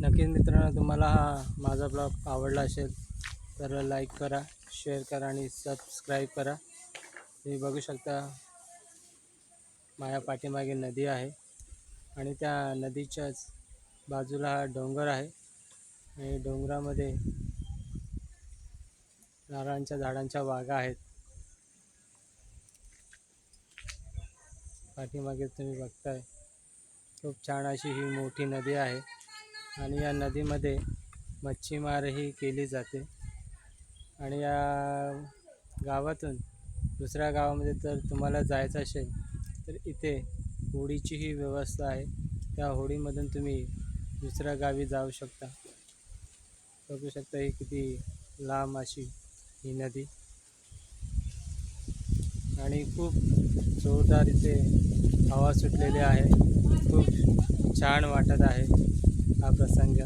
नक्कीच मित्रांनो तुम्हाला हा माझा ब्लॉग आवडला असेल तर लाईक करा शेअर करा आणि सबस्क्राईब करा. तुम्ही बघू शकता माझ्या पाठीमागे नदी आहे आणि त्या नदीच्याच बाजूला हा डोंगर आहे आणि डोंगरामध्ये नारळांच्या झाडांच्या बागा आहेत. पाठीमागे तुम्ही बघताय खूप छान अशी ही मोठी नदी आहे. आणि या नदीमध्ये मच्छीमारही केली जाते. आणि या गावातून दुसऱ्या गावामध्ये जर तुम्हाला जायचं असेल तर इथे होडीचीही व्यवस्था आहे. त्या होडीमधून तुम्ही दुसऱ्या गावी जाऊ शकता. बघू शकता ही किती लांब अशी ही नदी. आणि खूप जोरदार इथे हवा सुटलेली आहे. खूप छान वाटत आहे. हा प्रसंग